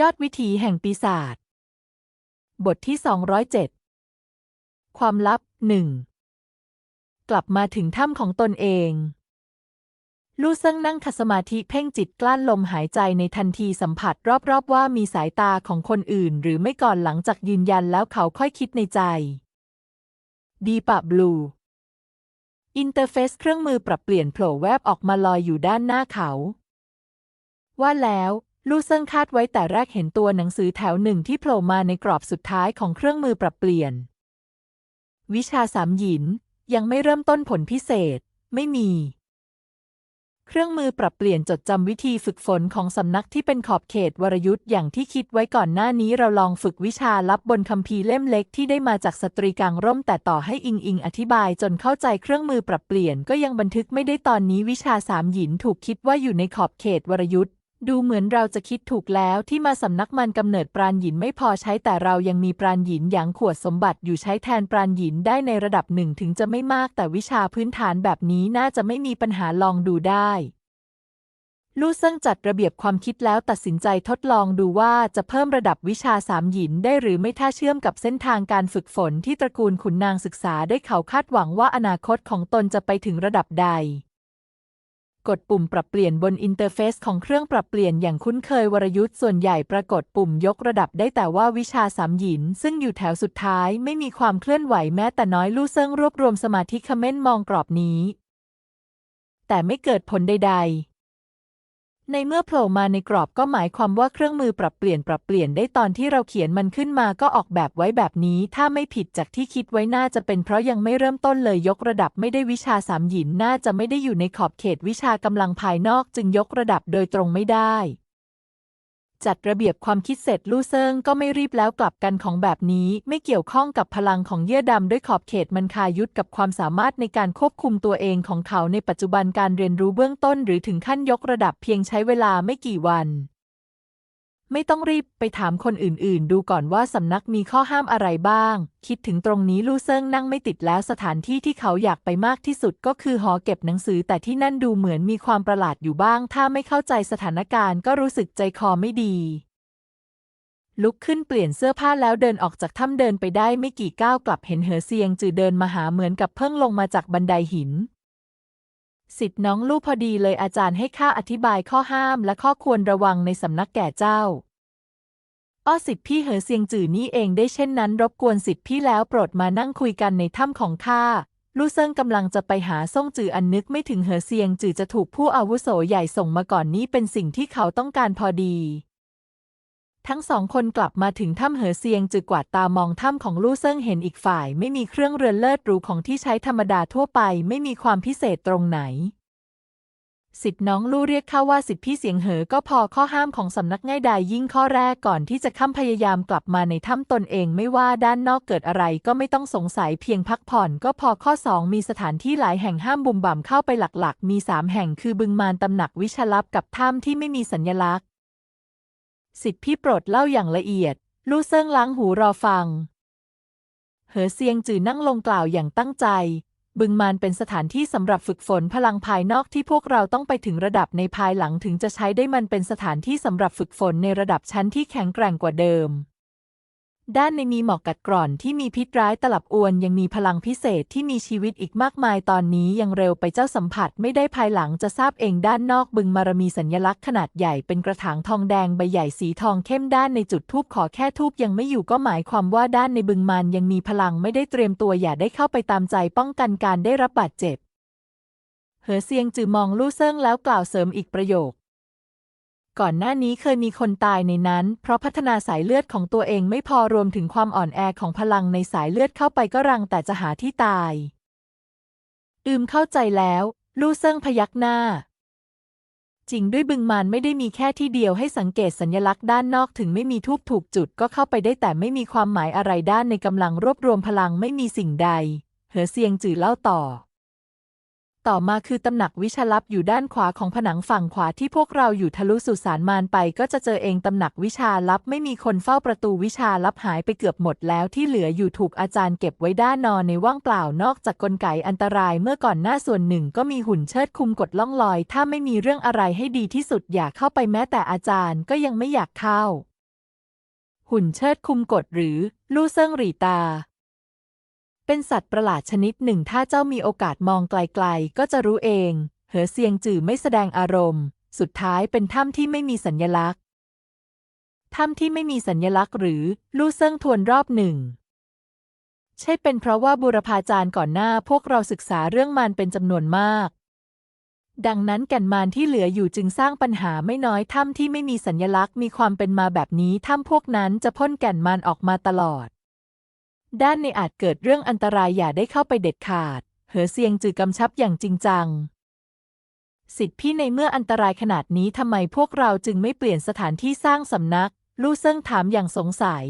ยอดวิถีแห่งปีศาจ บทที่ 207 ความลับหนึ่ง กลับมาถึงถ้ำของตนเอง ลู่เซิงนั่งขัดสมาธิเพ่งจิตกลั้นลมหายใจในทันทีสัมผัสรอบๆว่ามีสายตาของคนอื่น หรือไม่ก่อนหลังจากยืนยันแล้วเขาค่อยคิดในใจ ดีปะบลู อินเตอร์เฟซเครื่องมือปรับเปลี่ยนโผล่แวบออกมาลอยอยู่ด้านหน้าเขา ว่าแล้ว ลู่เซิงคาดไว้แต่แรกเห็นตัวหนังสือแถวหนึ่งที่โผล่มาในกรอบสุดท้ายของเครื่องมือปรับเปลี่ยน วิชาสามหยิน ยังไม่เริ่มต้นผลพิเศษ ไม่มี เครื่องมือปรับเปลี่ยนจดจำวิธีฝึกฝนของสำนักที่เป็นขอบเขตวรยุทธ์อย่างที่คิดไว้ก่อนหน้านี้เราลองฝึกวิชาลับบนคัมภีร์เล่มเล็กที่ได้มาจากสตรีกลางร่ม แต่ต่อให้อิงอิงอธิบายจนเข้าใจเครื่องมือปรับเปลี่ยนก็ยังบันทึกไม่ได้ตอนนี้วิชาสามหยินถูกคิดว่าอยู่ในขอบเขตวรยุทธ์ ดูเหมือนเราจะคิดถูกแล้วที่มาสำนักมันกำเนิดปราณหยินไม่พอใช้แต่เรายังมีปราณหยินหยางขวดสมบัติอยู่ใช้แทนปราณหยินได้ในระดับหนึ่งถึงจะไม่มากแต่วิชาพื้นฐานแบบนี้น่าจะไม่มีปัญหาลองดูได้ ลู่เซิงจัดระเบียบความคิดแล้วตัดสินใจทดลองดูว่าจะเพิ่มระดับวิชาสามหยินได้หรือไม่ถ้าเชื่อมกับเส้นทางการฝึกฝนที่ตระกูลขุนนางศึกษาได้เขาคาดหวังว่าอนาคตของตนจะไปถึงระดับใด กดปุ่มปรับเปลี่ยนบนอินเทอร์เฟซของเครื่องปรับเปลี่ยนอย่างคุ้นเคยวรยุทธ์ส่วนใหญ่ปรากฏปุ่มยกระดับได้แต่ว่าวิชาสามหยิน ซึ่งอยู่แถวสุดท้ายไม่มีความเคลื่อนไหวแม้แต่น้อยลู่เซิงรวบรวมสมาธิคเม่นมองกรอบนี้ แต่ไม่เกิดผลใดๆ ในเมื่อโผล่มาในกรอบก็หมายความว่าเครื่องมือปรับเปลี่ยนปรับเปลี่ยนได้ตอนที่เราเขียนมันขึ้นมาก็ออกแบบไว้แบบนี้ ถ้าไม่ผิดจากที่คิดไว้น่าจะเป็นเพราะยังไม่เริ่มต้นเลยยกระดับไม่ได้วิชาสามหยินน่าจะไม่ได้อยู่ในขอบเขตวิชากำลังภายนอกจึงยกระดับโดยตรงไม่ได้ จัดระเบียบความคิดเสร็จลู่เซิงก็ไม่รีบแล้วกลับกันของแบบนี้ ไม่เกี่ยวข้องกับพลังของเยื่อดำด้วยขอบเขตมันคายุทธกับความสามารถในการควบคุมตัวเองของเขาในปัจจุบันการเรียนรู้เบื้องต้น หรือถึงขั้นยกระดับเพียงใช้เวลาไม่กี่วัน ไม่ต้องรีบไปถามคนอื่นๆ ดูก่อนว่าสำนักมีข้อห้ามอะไรบ้าง คิดถึงตรงนี้ลู่เซิงนั่งไม่ติดแล้วสถานที่ที่เขาอยากไปมากที่สุดก็คือหอเก็บหนังสือ แต่ที่นั่นดูเหมือนมีความประหลาดอยู่บ้าง ถ้าไม่เข้าใจสถานการณ์ก็รู้สึกใจคอไม่ดี ลุกขึ้นเปลี่ยนเสื้อผ้าแล้วเดินออกจากถ้ำเดินไปได้ไม่กี่ก้าวกลับเห็นเหอเซียงจือเดินมาหาเหมือนกับเพิ่งลงมาจากบันไดหิน สิทธิ์น้องลูกพอดีเลยอาจารย์ให้ข้าอธิบายข้อห้ามและข้อควรระวังในสำนักแก่เจ้า อ้อสิทธิ์พี่เหอเซียงจื่อนี่เองได้เช่นนั้น รบกวนสิทธิ์พี่แล้วโปรดมานั่งคุยกันในถ้ำของข้าลู่เซิงกำลังจะไปหาซ่งจืออันนึกไม่ถึงเหอเซียงจือจะถูกผู้อาวุโสใหญ่ส่งมาก่อนนี้เป็นสิ่งที่เขาต้องการพอดี ทั้งสองคนกลับมาถึงถ้ำเหอเซียงจือกวาดตามองถ้ำของลู่เซิงเห็นอีกฝ่าย ไม่มีเครื่องเรือนเลิศหรูของที่ใช้ธรรมดาทั่วไป ไม่มีความพิเศษตรงไหน สิทธิ์น้องลู่เรียกข้าว่าสิทธิ์พี่เสียงเหอก็พอข้อห้ามของสำนักง่ายดายยิ่งข้อแรกก่อนที่จะข้ามพยายามกลับมาในถ้ำตนเอง ไม่ว่าด้านนอกเกิดอะไรก็ไม่ต้องสงสัยเพียงพักผ่อน ก็พอข้อสองมีสถานที่หลายแห่งห้ามบุ่มบ่ำเข้าไปหลักๆ มีสามแห่งคือบึงมารตำหนักวิชลับกับถ้ำที่ไม่มีสัญลักษณ สิทธิพี่โปรดเล่าอย่างละเอียด ลู่เซิงล้างหูรอฟัง เหอเซียงจือนั่งลงกล่าวอย่างตั้งใจ บึงมานเป็นสถานที่สำหรับฝึกฝนพลังภายนอกที่พวกเราต้องไปถึงระดับในภายหลังถึงจะใช้ได้มันเป็นสถานที่สำหรับฝึกฝนในระดับชั้นที่แข็งแกร่งกว่าเดิม ด้านในมีหมอกกัดกร่อนที่มีพิษร้ายตลับอวนยังมีพลังพิเศษที่มีชีวิตอีกมากมายตอนนี้ยังเร็วไปเจ้าสัมผัสไม่ได้ภายหลังจะทราบเองด้านนอกบึงมารมีสัญลักษณ์ขนาดใหญ่เป็นกระถางทองแดงใบใหญ่สีทองเข้มด้านในจุดทูบขอแค่ทูบยังไม่อยู่ก็หมายความว่าด้านในบึงมารยังมีพลังไม่ได้เตรียมตัวอย่าได้เข้าไปตามใจป้องกันการได้รับบาดเจ็บ เหอเซียงจือมองลู่เซิงแล้วกล่าวเสริมอีกประโยค ก่อนหน้านี้เคยมีคนตายในนั้น เพราะพัฒนาสายเลือดของตัวเองไม่พอรวมถึงความอ่อนแอของพลังในสายเลือดเข้าไปก็รังแต่จะหาที่ตาย อืมเข้าใจแล้ว ลู่เซิงพยักหน้า จริงด้วยบึงมารไม่ได้มีแค่ที่เดียวให้สังเกตสัญลักษณ์ด้านนอกถึงไม่มีทูบถูกจุดก็เข้าไปได้แต่ไม่มีความหมายอะไรด้านในกำลังรวบรวมพลังไม่มีสิ่งใด เหอเซียงจือเล่าต่อ ต่อมาคือตำหนักวิชาลับอยู่ด้านขวาของผนังฝั่งขวาที่พวกเราอยู่ทะลุสุสานมารไป ก็จะเจอเองตำหนักวิชาลับไม่มีคนเฝ้าประตูวิชาลับหายไปเกือบหมดแล้วที่เหลืออยู่ถูกอาจารย์เก็บไว้ด้านนอนในว่างเปล่านอกจากกลไกอันตรายเมื่อก่อนหน้าส่วนหนึ่งก็มีหุ่นเชิดคุมกดล่องลอย ถ้าไม่มีเรื่องอะไรให้ดีที่สุดอย่าเข้าไปแม้แต่อาจารย์ก็ยังไม่อยากเข้า หุ่นเชิดคุมกฎหรือลู่เซิงหรีตา เป็นสัตว์ประหลาดชนิดหนึ่งถ้าเจ้ามีโอกาสมองไกลๆ ก็จะรู้เอง เหอเซียงจื่อไม่แสดงอารมณ์ สุดท้ายเป็นถ้ำที่ไม่มีสัญญลักษณ์ ถ้ำที่ไม่มีสัญญลักษณ์หรือลู่เซิงทวนรอบหนึ่ง ใช่เป็นเพราะว่าบูรพาจารย์ก่อนหน้าพวกเราศึกษาเรื่องมันเป็นจำนวนมาก ดังนั้นแก่นมารที่เหลืออยู่จึงสร้างปัญหาไม่น้อยถ้ำที่ไม่มีสัญญลักษณ์มีความเป็นมาแบบนี้ถ้ำพวกนั้นจะพ่นแก่นมารออกมาตลอด ด้านในอาจเกิดเรื่องอันตรายอย่าได้เข้าไปเด็ดขาด เหอเซียงจือกำชับอย่างจริงจัง สิทธิพี่ในเมื่ออันตรายขนาดนี้ทำไมพวกเราจึงไม่เปลี่ยนสถานที่สร้างสำนัก ลู่เซิงถามอย่างสงสัย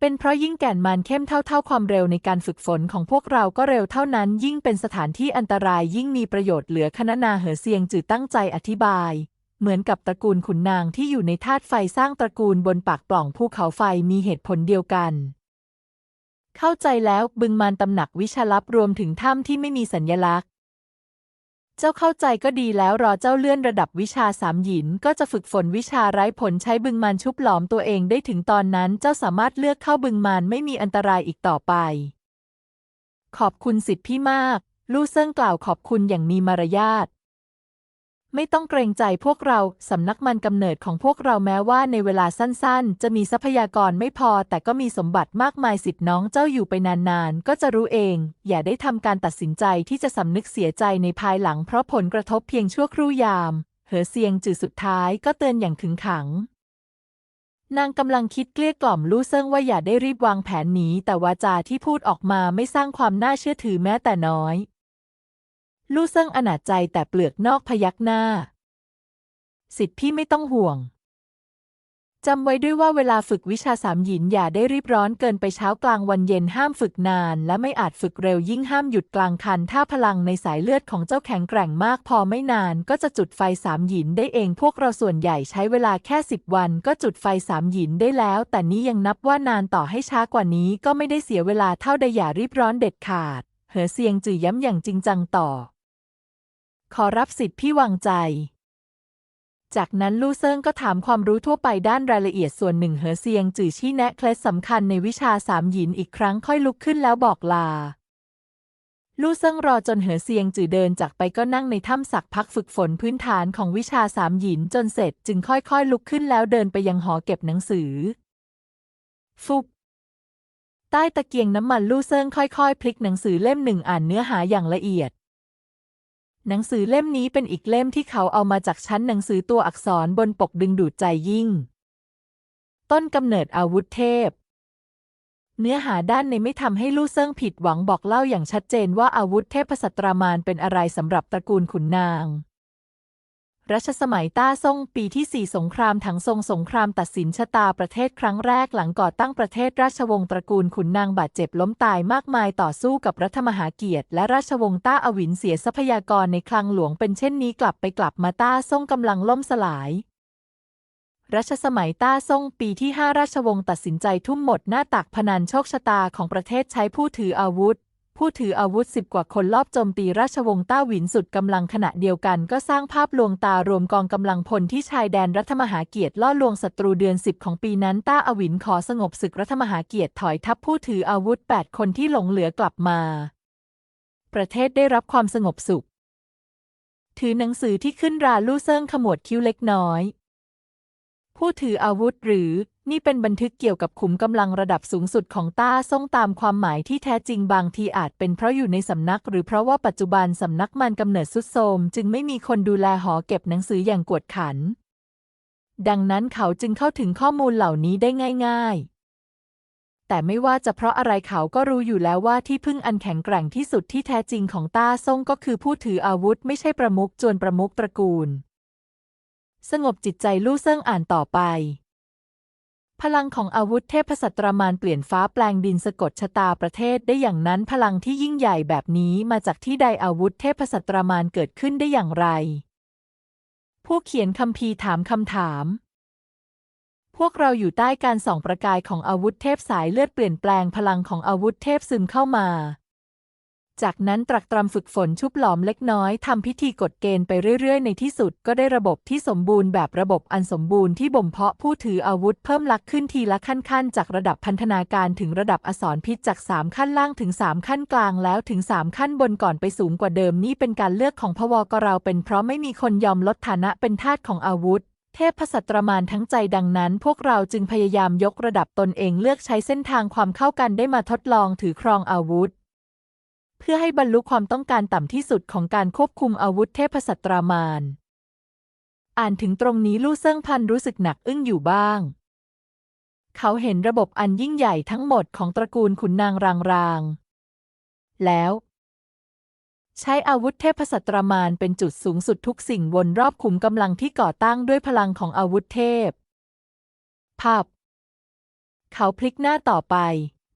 เป็นเพราะยิ่งแก่นมันเข้มเท่าเท่าความเร็วในการฝึกฝนของพวกเราก็เร็วเท่านั้น ยิ่งเป็นสถานที่อันตรายยิ่งมีประโยชน์เหลือคณนาเหอเซียงจือตั้งใจอธิบายเหมือนกับตระกูลขุนนางที่อยู่ในธาตุไฟสร้างตระกูลบนปากปล่องภูเขาไฟมีเหตุผลเดียวกัน เข้าใจแล้วบึงมารตำหนักวิชาลับรวมถึงถ้ำที่ไม่มีสัญญลักษณ์ เจ้าเข้าใจก็ดีแล้วรอเจ้าเลื่อนระดับวิชาสามหยินก็จะฝึกฝนวิชาไร้ผลใช้บึงมารชุบหลอมตัวเองได้ถึงตอนนั้นเจ้าสามารถเลือกเข้าบึงมารไม่มีอันตรายอีกต่อไป ขอบคุณสิทธิพี่มาก ลู่เซิ่งกล่าวขอบคุณอย่างมีมารยาท ไม่ต้องเกรงใจพวกเราสำนักมันกำเนิดของพวกเราแม้ว่าในเวลาสั้นๆ จะมีทรัพยากรไม่พอ แต่ก็มีสมบัติมากมายสิทธิน้องเจ้าอยู่ไปนานๆ ก็จะรู้เอง อย่าได้ทำการตัดสินใจที่จะสำนึกเสียใจในภายหลังเพราะผลกระทบเพียงชั่วครู่ยาม เหอเซียงจือสุดท้ายก็เตือนอย่างขึงขังนางกำลังคิดเกลี้ยกล่อมลู่เซิงว่าอย่าได้รีบวางแผนหนีแต่วาจาที่พูดออกมาไม่สร้างความน่าเชื่อถือแม้แต่น้อย ลู่เซิงอนาจใจแต่เปลือกนอกพยักหน้า สิทธิ์พี่ไม่ต้องห่วงจำไว้ด้วยว่าเวลาฝึกวิชาสามหยินอย่าได้รีบร้อนเกินไปเช้ากลางวันเย็นห้ามฝึกนาน และไม่อาจฝึกเร็วยิ่งห้ามหยุดกลางคัน ถ้าพลังในสายเลือดของเจ้าแข็งแกร่งมากพอไม่นานก็จะจุดไฟสามหยินได้เองพวกเราส่วนใหญ่ใช้เวลาแค่สิบวันก็จุดไฟสามหยินได้แล้ว แต่นี้ยังนับว่านานต่อให้ช้ากว่านี้ก็ไม่ได้เสียเวลาเท่าใดอย่ารีบร้อนเด็ดขาด เหอเซียงจื่อย้ำอย่างจริงจังต่อ ขอรับสิทธิ์พี่วางใจ จากนั้นลู่เซิงก็ถามความรู้ทั่วไปด้านรายละเอียดส่วนหนึ่ง เหอเซียง จื่อชี้แนะเคล็ดสำคัญในวิชาสามหยินอีกครั้งค่อยลุกขึ้นแล้วบอกลาลู่เซิงรอจนเหอเซียงจื่อเดินจากไปก็นั่งในถ้ำสักพักฝึกฝนพื้นฐานของวิชาสามหยินจนเสร็จจึงค่อยๆ ลุกขึ้นแล้วเดินไปยังหอเก็บหนังสือ ฟุบใต้ตะเกียงน้ำมันลู่เซิงค่อยๆ พลิกหนังสือเล่มหนึ่งอ่านเนื้อหาอย่างละเอียด หนังสือเล่มนี้เป็นอีกเล่มที่เขาเอามาจากชั้นหนังสือตัวอักษรบนปกดึงดูดใจยิ่ง ต้นกำเนิดอาวุธเทพ เนื้อหาด้านในไม่ทำให้ลู่เซิงผิดหวังบอกเล่าอย่างชัดเจนว่าอาวุธเทพสัตรามานเป็นอะไรสำหรับตระกูลขุนนาง รัชสมัยต้าซ่งปีที่สี่สงครามถังทรงสงครามตัดสินชะตาประเทศครั้งแรกหลังก่อตั้งประเทศราชวงศ์ตระกูลขุนนางบาดเจ็บล้มตายมากมายต่อสู้กับรัฐมหาเกียรติ และราชวงศ์ต้าอวินเสียทรัพยากรในคลังหลวงเป็นเช่นนี้กลับไปกลับมาต้าซ่งกำลังล่มสลายรัชสมัยต้าซ่งปีที่ 5 ราชวงศ์ตัดสินใจทุ่มหมดหน้าตักพนันโชคชะตาของประเทศใช้ผู้ถืออาวุธ ผู้ถืออาวุธสิบกว่าคนลอบโจมตีราชวงศ์ต้าหวินสุดกำลังขณะเดียวกันก็สร้างภาพลวงตารวมกองกำลังพลที่ชายแดนรัฐมหาเกียรติล่อลวงศัตรูเดือนสิบของปีนั้นต้าอวินขอสงบศึกรัฐมหาเกียรติถอยทัพผู้ถืออาวุธ 8 คนที่หลงเหลือกลับมา ประเทศได้รับความสงบสุข ถือหนังสือที่ขึ้นราลู่เซิงขมวดคิ้วเล็กน้อย ผู้ถืออาวุธหรือ นี่เป็นบันทึกเกี่ยวกับขุมกำลังระดับสูงสุดของต้าซ่งตามความหมายที่แท้จริงบางทีอาจเป็นเพราะอยู่ในสำนัก หรือเพราะว่าปัจจุบันสำนักมันกำเนิดสุดโทมจึงไม่มีคนดูแลหอเก็บหนังสืออย่างกวดขัน ดังนั้นเขาจึงเข้าถึงข้อมูลเหล่านี้ได้ง่าย ๆแต่ไม่ว่าจะเพราะอะไรเขาก็รู้อยู่แล้วว่าที่พึ่งอันแข็งแกร่งที่สุดที่แท้จริงของต้าซ่งก็คือผู้ถืออาวุธไม่ใช่ประมุขจวนประมุขตระกูล สงบจิตใจลู่เซิงอ่านต่อไป พลังของอาวุธเทพสัตรามานเปลี่ยนฟ้าแปลงดินสะกดชะตาประเทศได้อย่างนั้นพลังที่ยิ่งใหญ่แบบนี้มาจากที่ใดอาวุธเทพสัตรามานเกิดขึ้นได้อย่างไร ผู้เขียนคัมภีร์ถามคำถาม พวกเราอยู่ใต้การส่องประกายของอาวุธเทพสายเลือดเปลี่ยนแปลงพลังของอาวุธเทพซึมเข้ามา จากนั้นตรักตรำฝึกฝนชุบหลอมเล็กน้อยทำพิธีกฎเกณฑ์ไปเรื่อยๆ ในที่สุดก็ได้ระบบที่สมบูรณ์แบบระบบอันสมบูรณ์ที่บ่มเพาะผู้ถืออาวุธเพิ่มลักขึ้นทีละขั้นๆ จากระดับพันธนาการถึงระดับอสรพิษจาก 3 ขั้นล่างถึง 3 ขั้นกลางแล้วถึง 3 ขั้นบนก่อนไปสูงกว่าเดิมนี่เป็นการเลือกของพวกเราเป็นเพราะไม่มีคนยอมลดฐานะเป็นทาสของอาวุธเทพสัตรมานทั้งใจดังนั้น พวกเราจึงพยายามยกระดับตนเองเลือกใช้เส้นทางความเข้ากันได้มาทดลองถือครองอาวุธ พื่อให้บรรลุความต้องการต่ำที่สุดของการควบคุมอาวุธเทพสัตรามาน อ่านถึงตรงนี้ลู่เซิ่งพันรู้สึกหนักอึ้งอยู่บ้าง เขาเห็นระบบอันยิ่งใหญ่ทั้งหมดของตระกูลขุนนางรางราง แล้ว ใช้อาวุธเทพสัตรามานเป็นจุดสูงสุดทุกสิ่งวนรอบขุมกำลังที่ก่อตั้งด้วยพลังของอาวุธเทพ ภาพ เขาพลิกหน้าต่อไป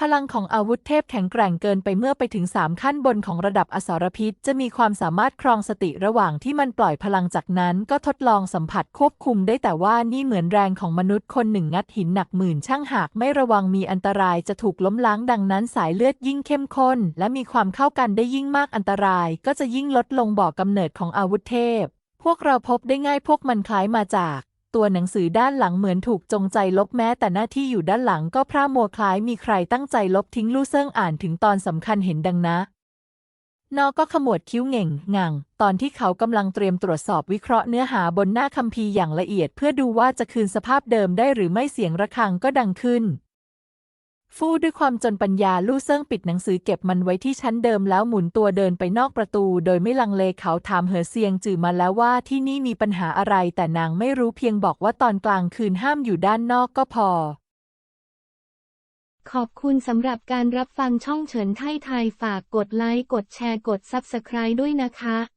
พลังของอาวุธเทพแข็งแกร่งเกินไปเมื่อไปถึงสามขั้นบนของระดับอสรพิษ จะมีความสามารถครองสติระหว่างที่มันปล่อยพลังจากนั้น ก็ทดลองสัมผัสควบคุมได้แต่ว่านี่เหมือนแรงของมนุษย์คนหนึ่งงัดหินหนักหมื่นช่างหากไม่ระวังมีอันตรายจะถูกล้มล้างดังนั้นสายเลือดยิ่งเข้มข้น และมีความเข้ากันได้ยิ่งมากอันตราย ก็จะยิ่งลดลงบ่อกกำเนิดของอาวุธเทพ พวกเราพบได้ง่ายพวกมันคล้ายมาจาก ตัวหนังสือด้านหลังเหมือนถูกจงใจลบแม้แต่หน้าที่อยู่ด้านหลังก็พร่ามัวคล้ายมีใครตั้งใจลบทิ้งลู่เซิงอ่านถึงตอนสำคัญเห็นดังนะ นอก็ขมวดคิ้วเง่งงังตอนที่เขากำลังเตรียมตรวจสอบวิเคราะห์เนื้อหาบนหน้าคัมภีร์อย่างละเอียด เพื่อดูว่าจะคืนสภาพเดิมได้หรือไม่เสียงระฆังก็ดังขึ้น ฟู่ด้วยความจนปัญญาลู่เซิ่งปิดหนังสือเก็บมันไว้ที่ชั้นเดิมแล้วหมุนตัวเดินไปนอกประตู โดยไม่ลังเลเขาถามเหอเซียงจื่อมาแล้วว่าที่นี่มีปัญหาอะไร แต่นางไม่รู้เพียงบอกว่าตอนกลางคืนห้ามอยู่ด้านนอกก็พอ ขอบคุณสำหรับการรับฟังช่องเฉินไทยไทยฝากกดไลค์กดแชร์กด Subscribe ด้วยนะคะ